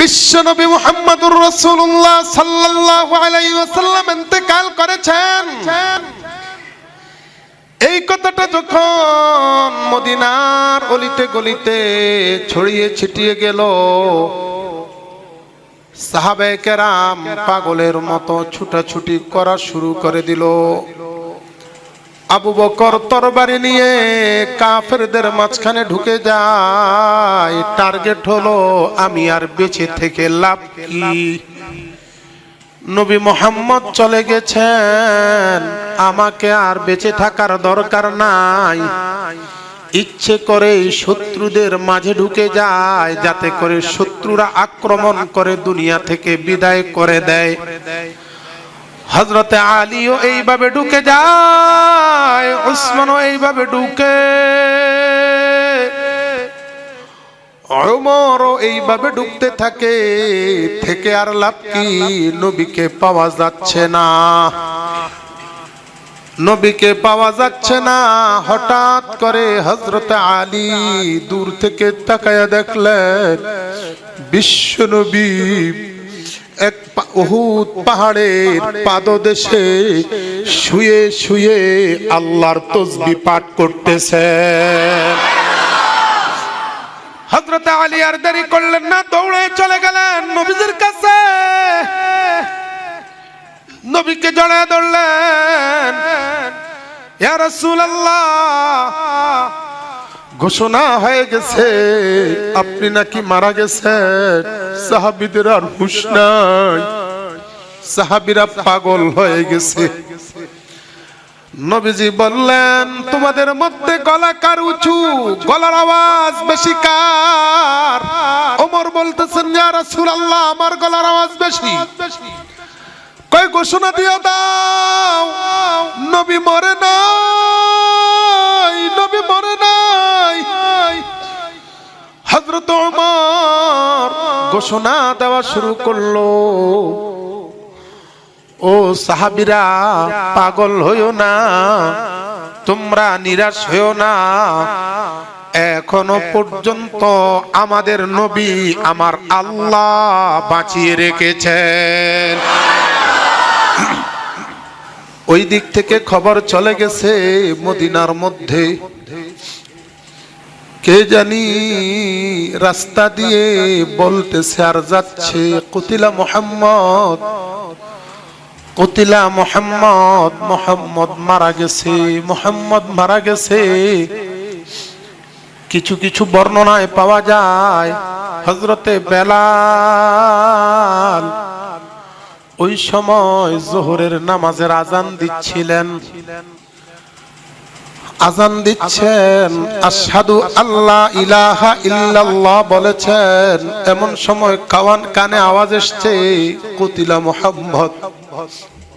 বিশ্বনবী মুহাম্মদুর রাসূলুল্লাহ সাল্লাল্লাহু আলাইহি ওয়াসাল্লাম ইন্তেকাল করেছেন। এই কথাটা যখন মদিনার অলিতে গলিতে ছড়িয়ে ছিটিয়ে গেল সাহাবে কেরাম পাগলের মতো ছুটাছুটি করা শুরু করে দিল। আবু বকর তরবারি নিয়ে কাফেরদের মাঝখানে ঢুকে যায়। টার্গেট হলো, আমি আর বেঁচে থেকে লাভ কি? নবী মোহাম্মদ চলে গেছেন। আমাকে আর বেঁচে থাকার দরকার নাই। ইচ্ছে করে শত্রুদের মাঝে ঢুকে যায়, যাতে করে শত্রুরা আক্রমণ করে দুনিয়া থেকে বিদায় করে দেয়। হজরতে আলীও এইভাবে ঢুকে যায়, উসমানও এইভাবে ঢুকে। ওমরও এইভাবে ঢুকতে থাকে, থেকে আর লাভ কি? নবীকে পাওয়া যাচ্ছে না। নবীকে পাওয়া যাচ্ছে না। হঠাৎ করে হজরত আলী দূর থেকে তাকায়া দেখলেন, বিশ্ব নবী এক উহুদ পাহাড়ের পাদদেশে শুয়ে শুয়ে আল্লাহর তসবি পাঠ করতেছে। হজরত আলী আর দেরি করলেন না, দৌড়ে চলে গেলেন নবীজির কাছে। নবীকে জড়া ধরলেন। ইয়া রাসূলুল্লাহ ঘোষণা হয়ে গেছে। আপনি নাকি মারা গেছেন। সাহাবীদের আর হুঁশ নাই। সাহাবীরা পাগল হয়ে গেছে। নবীজি বললেন, তোমাদের মধ্যে গলা কার উঁচু? গলার আওয়াজ বেশি কার? ওমর বলতেছেন, ইয়া রাসূলুল্লাহ, আমার গলার আওয়াজ বেশি। কয়, ঘোষণা দিয়ে দাও। নবী মরে নাই, নবী মরে নাই। হযরত ওমর ঘোষণা দেওয়া শুরু করল, ও সাহাবিরা, পাগল হইও না, তোমরা নিরাশ হইও না। এখনও পর্যন্ত আমাদের নবী আমার আল্লাহ বাঁচিয়ে রেখেছেন। ওই দিক থেকে খবর চলে গেছে মদিনার মধ্যে। কে জানি রাস্তা দিয়ে বলতেছে, আর যাচ্ছে কুতিলা মোহাম্মদ কুতিলা মোহাম্মদ মোহাম্মদ মারা গেছে, মোহাম্মদ মারা গেছে। কিছু কিছু বর্ণনায় পাওয়া যায় হজরতে বেলাল ওই সময় জোহরের নামাজের আজান দিচ্ছিলেন। আজান দিচ্ছেন, আশহাদু আল্লাহ ইলাহা ইল্লাল্লাহ বলেছেন, এমন সময় কাওয়ান কানে আওয়াজ এসছে, কুতিলা মোহাম্মদ,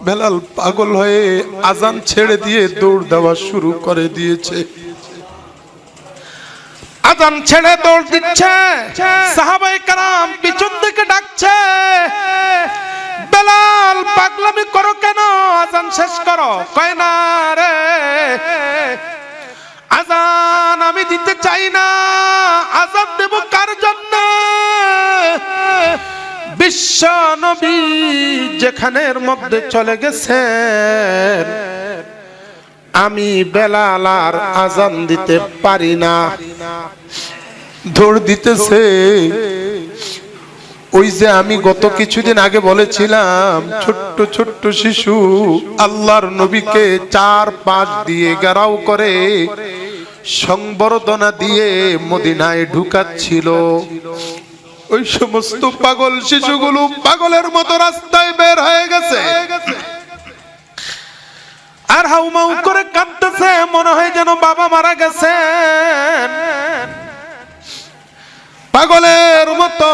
বেলাল পাগল হয়ে আজান ছেড়ে দিয়ে দৌড় দেওয়া শুরু করে দিয়েছে। আজান ছেড়ে দৌড় দিচ্ছে সাহাবাই কারাম পিছন থেকে ডাকছে বেলাল, পাগলামি করো কেন? আজান শেষ করো। কয় না রে। আজান আমি দিতে চাই না। আজান দেব কার জন্য? বিশ্ব নবী যেখানের মধ্যে চলে গেছেন, আমি বেলাল আর আজান দিতে পারি না। দৌড় দিতেছে। ওই যে আমি গত কিছুদিন আগে বলেছিলাম, ছোট্ট ছোট্ট শিশু আল্লাহর নবীকে চার পাঁচ দিয়ে গেরাও করে, সংবর্ধনা দিয়ে মদিনায় ঢুকাচ্ছিল। ওই সমস্ত পাগল শিশুগুলো পাগলের মতো রাস্তায় বের হয়ে গেছে। আর হাউমাউ করে কাঁদতেছে, মনে হয় যেন বাবা মারা গেছেন। পাগলের মতো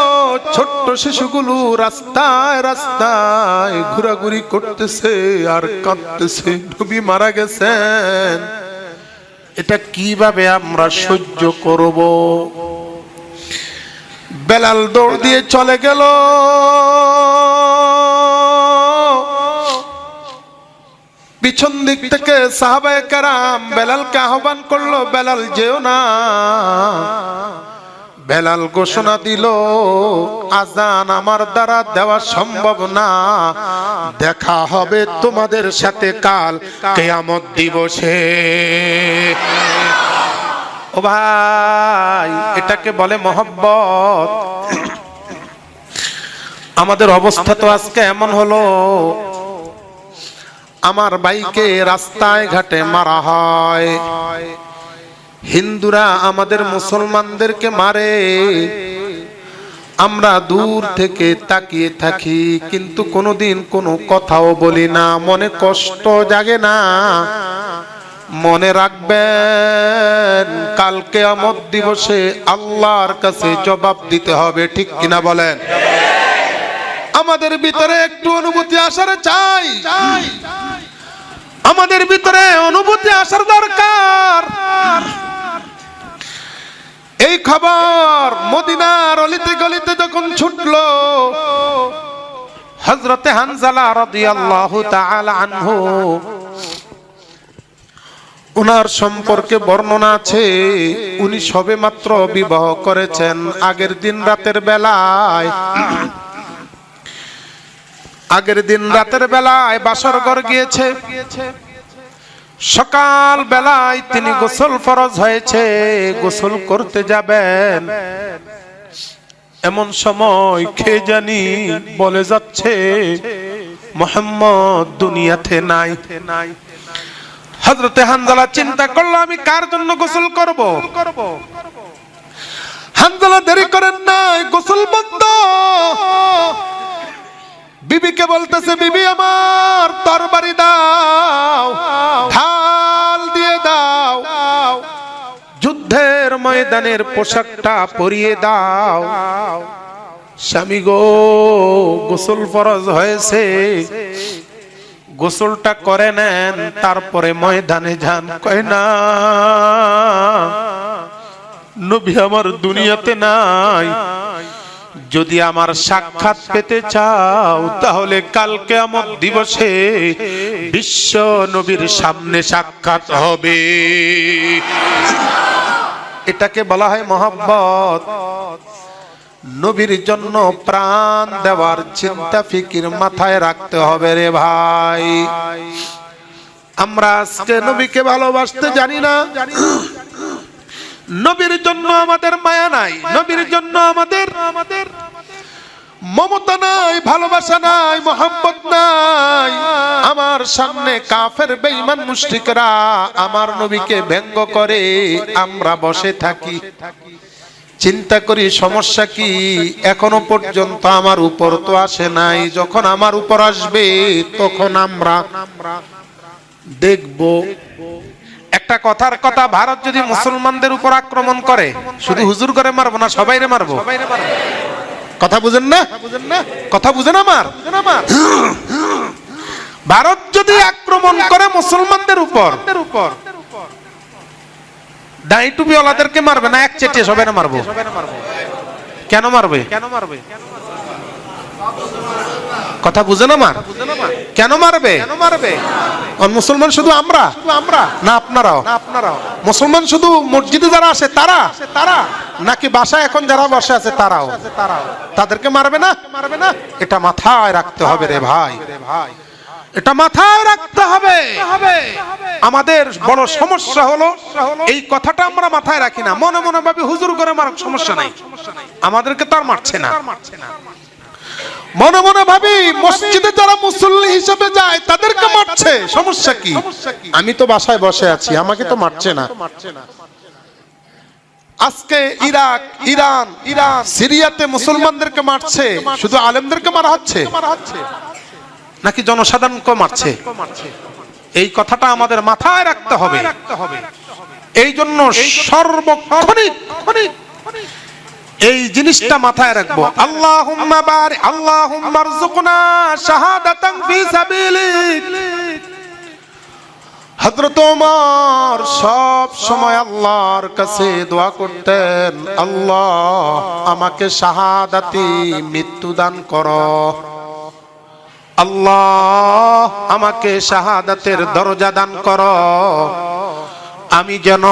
ছোট্ট শিশুগুলো রাস্তায় রাস্তায় ঘোরাঘুরি করতেছে আর কাঁদতেছে। নবী মারা গেছেন। এটা কীভাবে আমরা সহ্য করব? বেলাল দৌড় দিয়ে চলে গেল। পিছন দিক থেকে সাহাবায়ে কারাম বেলালকে আহ্বান করল, বেলাল, যেও না। বেলাল ঘোষণা দিল, আজান আমার দ্বারা দেওয়া সম্ভব না। দেখা হবে তোমাদের সাথে কাল কেয়ামত দিবসে। ও ভাই, এটাকে বলে মহব্বত। আমাদের অবস্থা তো আজকে এমন হলো, আমার বাইকে রাস্তায় ঘাটে মারা হয়। হিন্দুরা আমাদের মুসলমানদেরকে মারে। আমরা দূর থেকে তাকিয়ে থাকি, কিন্তু কোনোদিন কোনো কথাও বলি না। মনে কষ্ট জাগে না। মনে রাখবেন কালকে আমদ দিবসে আল্লাহর কাছে জবাব দিতে হবে, ঠিক কিনা বলেন? আমাদের ভিতরে একটু অনুভূতি আসার চাই। আমাদের ভিতরে অনুভূতি আসার দরকার এই খবর মদিনার অলিতে গলিতে যখন ছুটলো হজরতে হানজালা রাদিয়াল্লাহু তাআলা আনহু ওনার সম্পর্কে বর্ণনা আছে, উনি সবে মাত্র বিবাহ করেছেন আগের দিন রাতের বেলায়। আগের দিন রাতের বেলায় বাসর ঘর গিয়েছে। সকাল বেলায় তিনি গোসল ফরজ হয়েছে গোসল করতে যাবেন। এমন সময় খেয়ে জানি বলে যাচ্ছে মোহাম্মদ দুনিয়াতে নাই। হজরতে হানজালা চিন্তা করল আমি কার জন্য গোসল করব? হানজালা দেরি করেন নাই গোসল বন্ধ। বিবিকে বলতেছে, বিবি আমার তরবারি দাও ঢাল দিয়ে দাও, যুদ্ধের ময়দানের পোশাকটা পরিয়ে দাও। স্বামী গো, গোসল ফরজ হয়েছে। গোসলটা করে নেন, তারপরে ময়দানে যান। কয় না, নবী আমার দুনিয়াতে নাই। যদি আমার সাক্ষাৎ পেতে চাও, তাহলে কালকে আমার দিবসে বিশ্ব নবীর সামনে সাক্ষাৎ হবে। এটাকে বলা হয় মোহাম্মত নবীর জন্য প্রাণ দেওয়ার চিন্তা, ফিকির মাথায় রাখতে হবে রে ভাই। আমরা আজকে নবীকে ভালোবাসতে জানি না। নবীর জন্য আমাদের মায়া নাই নবীর জন্য আমাদের আমাদের মমতা নাই ভালোবাসা নাই মোহাম্মত নাই। আমার সামনে কাফের বেঈমান মুশরিকরা আমার নবীকে ব্যঙ্গ করে আমরা বসে থাকি। চিন্তা করি সমস্যা কি? এখনও পর্যন্ত আমার উপর তো আসে নাই। যখন আমার উপর আসবে তখন আমরা দেখব। একটা কথার কথা ভারত যদি মুসলমানদের উপর আক্রমণ করে শুধু হুজুর করে মারবো না সবাইরে মারবো? কথা বুঝেন না? কথা বুঝেন আমার? ভারত যদি আক্রমণ করে মুসলমানদের উপর দাঁড়ি টুপি ওলাদেরকে মারবে না এক চেটে সবাই মারবো? কেন মারবে? কেন মারবে? কথা বুঝেন আমার? কেন মারবে? কেন মারবে? মুসলমান শুধু আমরা। আমরা। না আপনারাও। না আপনারাও। মুসলমান শুধু মসজিদে যারা আসে তারা? তারা। নাকি বাসায় এখন যারা বসে আছে তারাও? তাদেরকে মারবে না? মারবে না? এটা মাথায় রাখতে হবে রে ভাই। রে ভাই। এটা মাথায় রাখতে হবে। আমাদের বড় সমস্যা হলো এই কথাটা আমরা মাথায় রাখি না। মনে মনে ভাবে হুজুর করে মার সমস্যা নাই। আমাদেরকে তো আর মারছে না। মনে মনে ভাবি মসজিদে যারা মুসল্লি হিসেবে যায় তাদেরকে মারছে। সমস্যা কি? আমি তো বাসায় বসে আছি আমাকে তো মারছে না। আজকে ইরাক ইরান ইরান সিরিয়াতে মুসলমানদেরকে মারছে শুধু আলেমদেরকে মারা হচ্ছে? নাকি জনসাধারণকে মারছে? এই কথাটা আমাদের মাথায় রাখতে হবে। এই জন্য সর্বক্ষণিক এই জিনিসটা মাথায় রাখব। আল্লাহুম্মা বারিক আল্লাহুম্মা রযুকনা শাহাদাতান ফি সাবিলিক। হযরত ওমর সব সময় আল্লাহর কাছে দোয়া করতেন আল্লাহ আমাকে শাহাদাতি মৃত্যু দান করো। আল্লাহ আমাকে শাহাদাতের দরজা দান করো। আমি যেন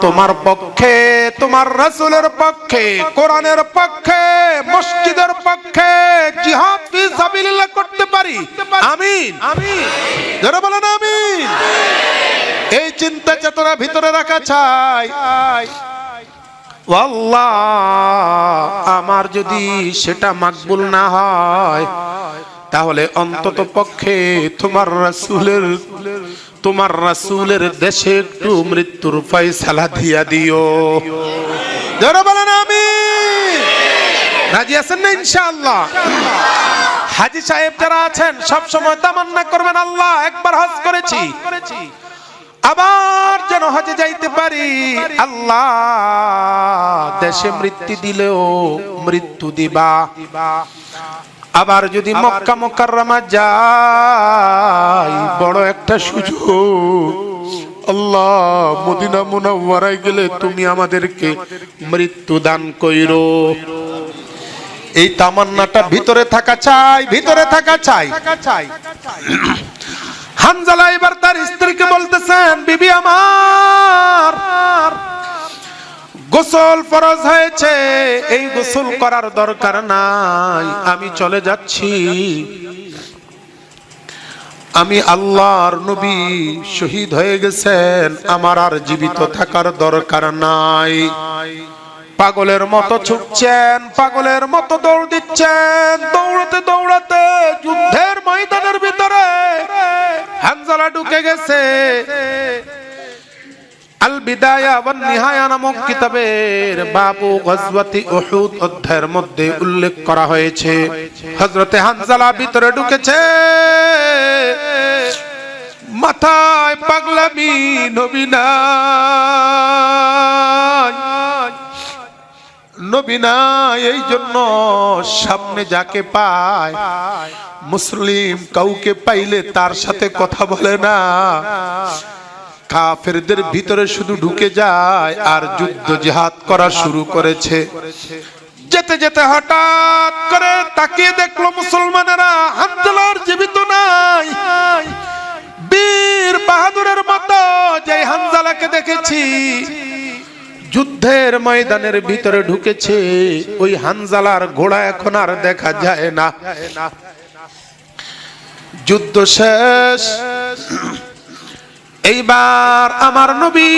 তোমার পক্ষে, তোমার রাসূলের পক্ষে, কোরআনের পক্ষে, মসজিদের পক্ষে করতে পারি। আমিন। যারা বলেন আমিন। এই চিন্তা চেতনা ভিতরে রাখা চাই। আমার যদি সেটা মাকবুল না হয়, তাহলে অন্তত পক্ষে তোমার রাসূলের তোমার রাসূলের দেশে একটু মৃত্যুর ফয়সালা দিয়া দিও। যারা বলেন আমি রাজি আছেন না, ইনশাআল্লাহ? হাজি সাহেব যারা আছেন সব সময় তামান্না করবেন আল্লাহ, একবার হজ করেছি। আবার যেন হজে যাইতে পারি, আল্লাহ দেশে মৃত্যু দিলেও মৃত্যু দিবা। আবার যদি মক্কা মোকাররমা যাই বড় একটা সুযোগ। আল্লাহ মদিনা মুনাওয়ারায় গেলে তুমি আমাদেরকে মৃত্যু দান কইরো। এই তামান্নাটা ভিতরে থাকা চাই ভিতরে থাকা চাই। হানজালা এবার তার স্ত্রীকে বলতেছেন বিবি আমার গোসল ফরজ হয়েছে, এই গোসল করার দরকার নাই। আমি চলে যাচ্ছি। আমি আল্লাহর নবী শহীদ হয়ে গেছেন, আমার আর জীবিত থাকার দরকার নাই। পাগলের মতো ছুটছেন, পাগলের মতো দৌড় দিচ্ছেন। দৌড়াতে দৌড়াতে যুদ্ধের ময়দানের ভিতরে হানজালা ঢুকে গেছে। আল বিদায়া ওয়ান নিহায়া নামক কিতাবের বাবু গজওয়াতি উহুদ অধ্যায়ের মধ্যে উল্লেখ করা হয়েছে। হযরতে হানজালা ভিতরে ঢুকেছে। মাথায় পাগলামি নবীনা নবীনা এই জন্য সামনে যাকে পায়, মুসলিম কাউকে পাইলে তার সাথে কথা বলে না। কাফেরদের ভিতরে শুধু ঢুকে যায় আর যুদ্ধ জিহাদ করা শুরু করেছে। যেতে যেতে হঠাৎ করে তাকিয়ে দেখল মুসলমানেরা হামদুলার জীবিত নাই। বীর বাহাদুরের মতো যে হানজালাকে দেখেছি, যুদ্ধের ময়দানের ভিতরে ঢুকেছে। ওই হানজালার ঘোড়া এখন আর দেখা যায় না। যুদ্ধ শেষ। এইবার আমার নবী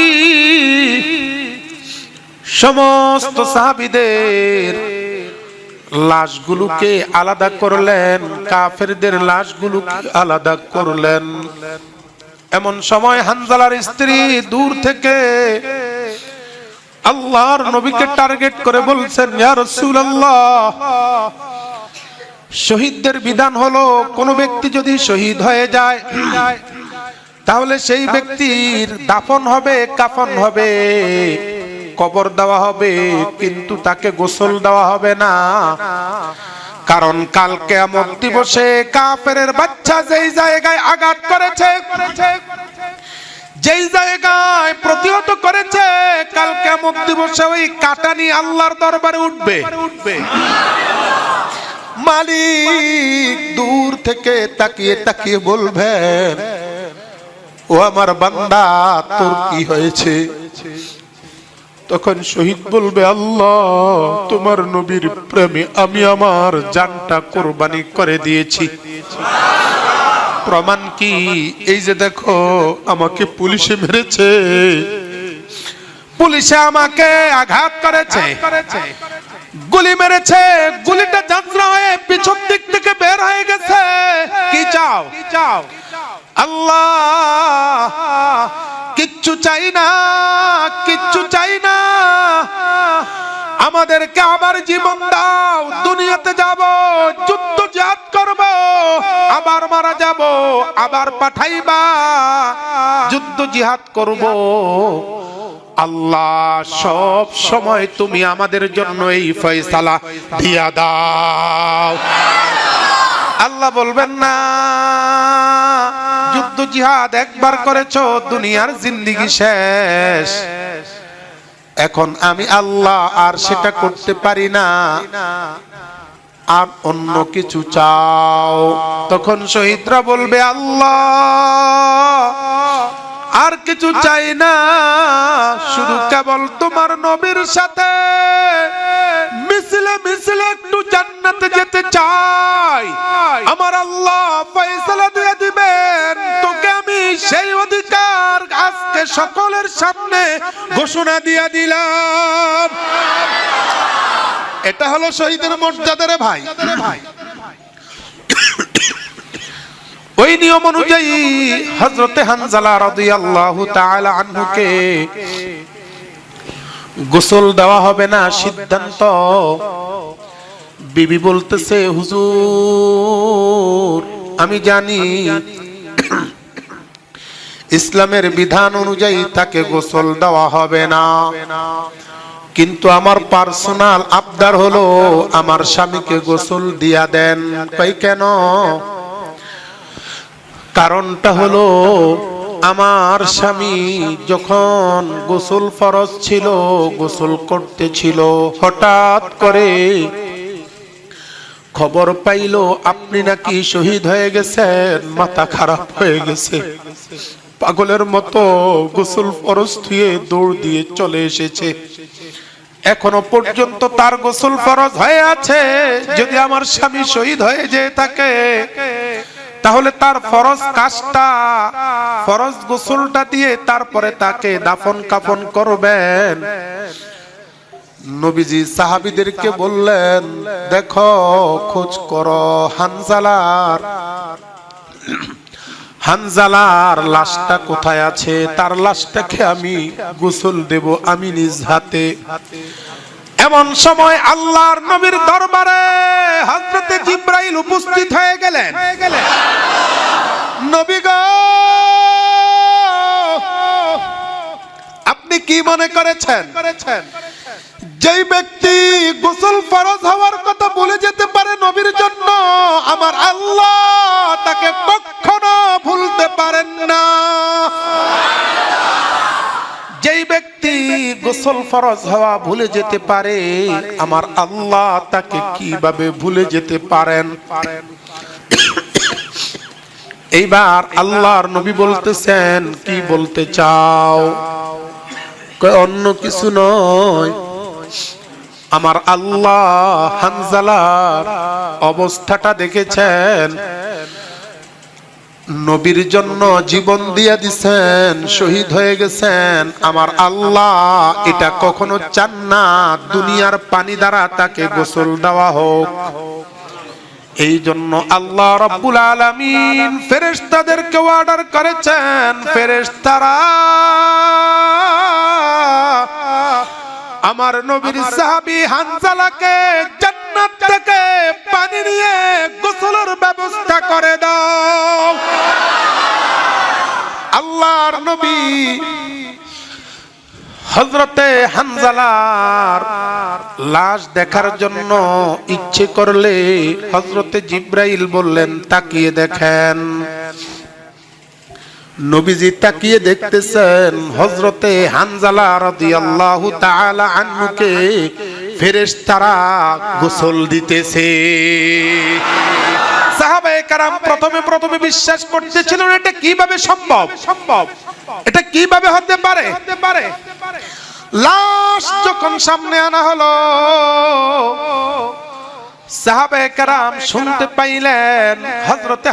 সমস্ত সাহাবিদের লাশগুলোকে আলাদা করলেন, কাফেরদের লাশগুলোকে আলাদা করলেন। এমন সময় হানজালার স্ত্রী দূর থেকে আল্লাহর নবীকে টার্গেট করে বলছেন, ইয়া রাসূলুল্লাহ, শহীদদের বিধান হলো কোন ব্যক্তি যদি শহীদ হয়ে যায় তাহলে সেই ব্যক্তির দাফন হবে কাফন হবে। কবর দেওয়া হবে কিন্তু তাকে গোসল দেওয়া হবে না। কারণ কাল কেয়ামত দিবসে কাফেরের বাচ্চা যেই জায়গায় আঘাত করেছে যেই জায়গায় প্রতিহত করেছে কাল কেমন দিবসে ওই কাটানি আল্লাহর দরবারে উঠবে উঠবে। মালিক দূর থেকে তাকিয়ে তাকিয়ে বলবেন ও আমার বান্দা, তোর কি হয়েছে? তখন শহীদ বলবে, আল্লাহ, তোমার নবীর প্রেমে আমি আমার জানটা কোরবানি করে দিয়েছি। প্রমাণ কি? এই যে দেখো, আমাকে পুলিশে মেরেছে। পুলিশে আমাকে আঘাত করেছে। গুলি মেরেছে গুলিটা যাত্রা হয়ে পিছন দিক থেকে বের হয়ে গেছে। কি চাও? চাও? আল্লাহ কিচ্ছু চাই না কিচ্ছু চাই না। আমাদেরকে আবার জীবন দাও দুনিয়াতে যাব যুদ্ধ জাত করব আবার মারা যাব আবার পাঠাইবা যুদ্ধ জিহাদ করব। আল্লাহ, সব সময় তুমি আমাদের জন্য এই ফয়সালা দিয়া দাও। আল্লাহ বলবেন না, যুদ্ধ জিহাদ একবার করেছ, দুনিয়ার জিন্দিগি শেষ। এখন আমি আল্লাহ আর সেটা করতে পারি না, আর অন্য কিছু চাও। তখন শহীদরা বলবে, আল্লাহ আর কিছু চাই না, শুধু কেবল তোমার নবীর সাথে। মিছিলে মিছিলে একটু জান্নাতে যেতে চাই। আমার আল্লাহ ফয়সালা দিয়ে দিবেন, তোকে আমি সেই অধিকার আজকে সকলের সামনে ঘোষণা দিয়ে দিলাম। এটা হলো শহীদের মর্যাদার ভাই। ভাই ওই নিয়ম অনুযায়ী হজরতে হানজালা রাদিয়াল্লাহু তাআলা আনহুকে গোসল দেওয়া হবে না সিদ্ধান্ত। বিবি বলতেছে হুজুর আমি জানি ইসলামের বিধান অনুযায়ী তাকে গোসল দেওয়া হবে না। কিন্তু আমার পার্সোনাল আবদার হলো আমার স্বামীকে গোসল দিয়া দেন। কই কেন? কারণটা হলো আমার স্বামী যখন গোসল ফরজ ছিল, গোসল করতেছিল হঠাৎ করে খবর পাইলো, আপনি নাকি শহীদ হয়ে গেছেন? মাথা খারাপ হয়ে গেছে। পাগলের মতো গোসল ফরজ থুয়ে দৌড় দিয়ে চলে এসেছে। এখনও পর্যন্ত তার গোসল ফরজ হয়ে আছে। যদি আমার স্বামী শহীদ হয়ে যেয়ে থাকে তাহলে তার ফরজ কাজটা, ফরজ গোসলটা দিয়ে তারপরে তাকে দাফন কাফন করবেন। নবীজি সাহাবিদেরকে বললেন, দেখো, খোঁজ করো হানজালার। হানজালার লাশটা কোথায় আছে? তার লাশটাকে আমি গোসল দেব, আমি নিজ হাতে। এমন সময় আল্লাহর নবীর দরবারে হযরতে জিব্রাইল উপস্থিত হয়ে গেলেন। নবী গো! আপনি কি মনে করেছেন? যেই ব্যক্তি গোসল ফরজ হওয়ার কথা বলে যেতে পারে নবীর জন্য, আমার আল্লাহ গোসল ফরজ হওয়া ভুলে যেতে পারে। আমার আল্লাহ তাকে কীভাবে ভুলে যেতে পারেন? এইবার আল্লাহর নবী বলতেছেন, কি বলতে চাও? অন্য কিছু নয়। আমার আল্লাহ হানজালার অবস্থাটা দেখেছেন। নবীর জন্য জীবন দিয়ে দিছেন, শহীদ হয়ে গেছেন। আমার আল্লাহ এটা কখনো চান না, দুনিয়ার পানি দ্বারা তাকে গোসল দেওয়া হোক। এই জন্য আল্লাহ রব্বুল আলামিন ফেরেশতাদেরকে অর্ডার করেছেন, ফেরেশতারা আমার নবীর সাহাবী হানজালাকে জান্নাত থেকে পানি নিয়ে গোসলের ব্যবস্থা করে দাও। আল্লাহর নবী হজরতে হানজালার লাশ দেখার জন্য ইচ্ছে করলে হজরতে জিব্রাইল বললেন তাকিয়ে দেখেন। নবীজি তাকিয়ে দেখতেছেন হজরতে হানজালা রাদিয়াল্লাহু তাআলা আনহুকে ফেরেশতারা গোসল দিতেছে। সাহাবায়ে কারাম প্রথমে প্রথমে বিশ্বাস করতেছিলেন, এটা কীভাবে সম্ভব? সম্ভব এটা কীভাবে হতে পারে হতে পারে? লাশ যখন সামনে আনা হলো শুনতে পাইলেন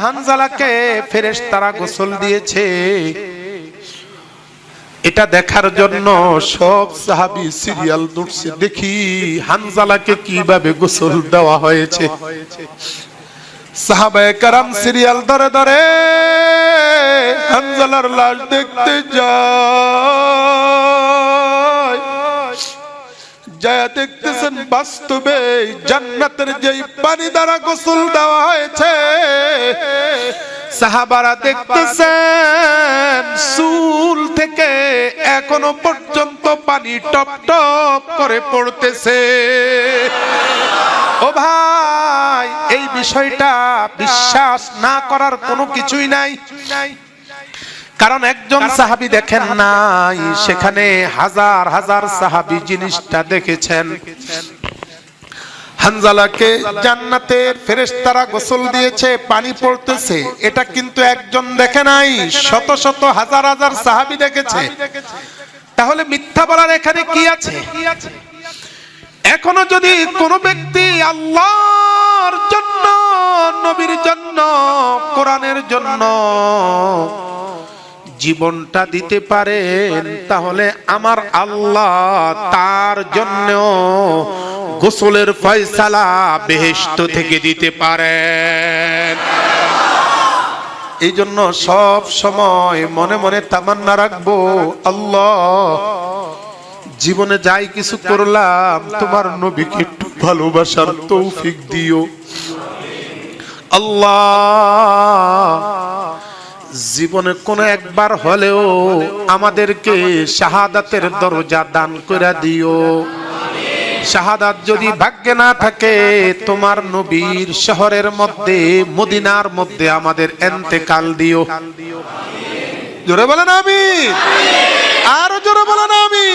হানজালাকে ফেরেশতারা গোসল দিয়েছে। এটা দেখার জন্য সব সাহাবী সিরিয়াল দেখি হানজালাকে কীভাবে গোসল দেওয়া হয়েছে। সাহাবায়ে কারাম সিরিয়াল ধরে ধরে হানজালার লাশ দেখতে যায়। যায় দেখতেছেন বাস্তবে জান্নাতের যেই পানি দ্বারা গোসল দেওয়া হয়েছে, সাহাবারা দেখতেছেন চুল থেকে এখনও পর্যন্ত পানি টপ টপ করে পড়তেছে। ও ভাই, এই বিষয়টা বিশ্বাস না করার কোনো কিছুই নাই। কারণ একজন সাহাবি দেখেন নাই সেখানে হাজার হাজার সাহাবি জিনিসটা দেখেছেন। হানজালাকে জান্নাতের ফেরেশতারা গোসল দিয়েছে পানি পড়তেছে। এটা কিন্তু একজন দেখে নাই শত শত হাজার হাজার সাহাবী দেখেছে। তাহলে মিথ্যা বলার এখানে কি আছে? এখনও যদি কোনো ব্যক্তি আল্লাহর জন্য নবীর জন্য কোরআনের জন্য জীবনটা দিতে পারেন, তাহলে আমার আল্লাহ তার জন্য গোসলের ফয়সালা বেহেস্ত থেকে দিতে পারেন। এই জন্য সব সময় মনে মনে তামান্না রাখব, আল্লাহ, জীবনে যাই কিছু করলাম, তোমার নবীকে একটু ভালোবাসার তৌফিক দিও। আল্লাহ জীবনে কোন একবার হলেও আমাদেরকে শাহাদাতের দরজা দান করে দিও। শাহাদাত যদি ভাগ্যে না থাকে, তোমার নবীর শহরের মধ্যে, মদিনার মধ্যে আমাদের এন্তেকাল দিও। জোরে বলেন আমি আরও জোরে বলেন আমি